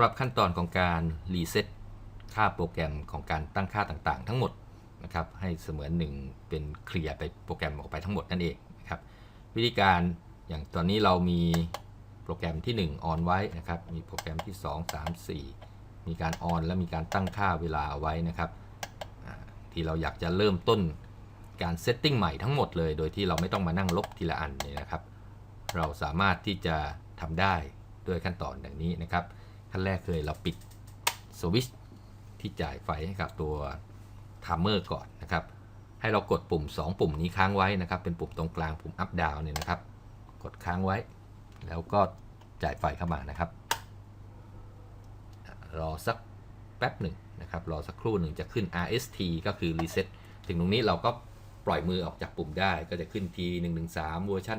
ำหรับขั้นตอนของการรีเซ็ตค่าโปรแกรมของการตั้งค่าต่างๆ ทั้งหมดนะครับให้เสมือนหนึ่งเป็นเคลียร์ไปโปรแกรมออกไปทั้งหมดนั่นเองนะครับวิธีการอย่างตอนนี้เรามีโปรแกรมที่1 on ไว้นะครับมีโปรแกรมที่ 2 3 4 มีการ on และมีการตั้งค่าเวลาไว้นะครับที่เราอยากจะเริ่มต้นการเซตติ้งใหม่ทั้งหมดเลย โดยที่เราไม่ต้องมานั่งลบทีละอันเนี่ยนะครับ เราสามารถที่จะทำได้ด้วยขั้นตอนอย่างนี้นะครับ ขั้นแรกคือเราปิดสวิตช์ที่จ่ายไฟให้กับตัวไทม์เมอร์ก่อนนะครับ ให้เรากดปุ่ม 2 ปุ่มนี้ค้างไว้นะครับ เป็นปุ่มตรงกลางปุ่ม up down เนี่ยนะครับ กดค้างไว้ แล้วก็จ่ายไฟเข้ามานะครับ รอสักแป๊บหนึ่งนะครับ รอสักครู่หนึ่งจะขึ้น RST ก็คือ reset ถึงตรงนี้เราก็ปล่อยมือออกจากปุ่มได้ก็จะขึ้น T 1 1 3เวอร์ชัน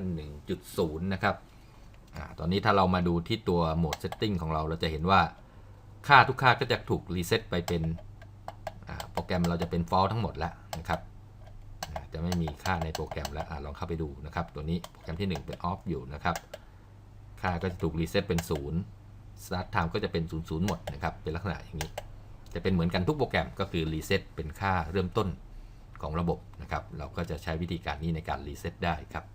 1.0 นะครับ ตอนนี้ถ้าเรามาดูที่ตัวโหมด Setting ของเรา เราจะเห็นว่าค่าทุกค่าก็จะถูกรีเซ็ตไปเป็นโปรแกรมเราจะเป็น false ทั้งหมดแล้วนะครับ จะไม่มีค่าในโปรแกรมแล้วอลองเข้าไปดูนะครับ ตัวนี้โปรแกรมที่ 1 เป็น off อยู่นะครับ ค่าก็จะถูกรีเซ็ตเป็น0 start time ก็จะเป็น00หมดนะครับ เป็นลักษณะอย่างนี้ จะเป็นเหมือนกันทุกโปรแกรมก็คือรีเซ็ตเป็นค่าเริ่มต้นของระบบนะครับ เราก็จะใช้วิธีการนี้ในการรีเซ็ตได้ครับ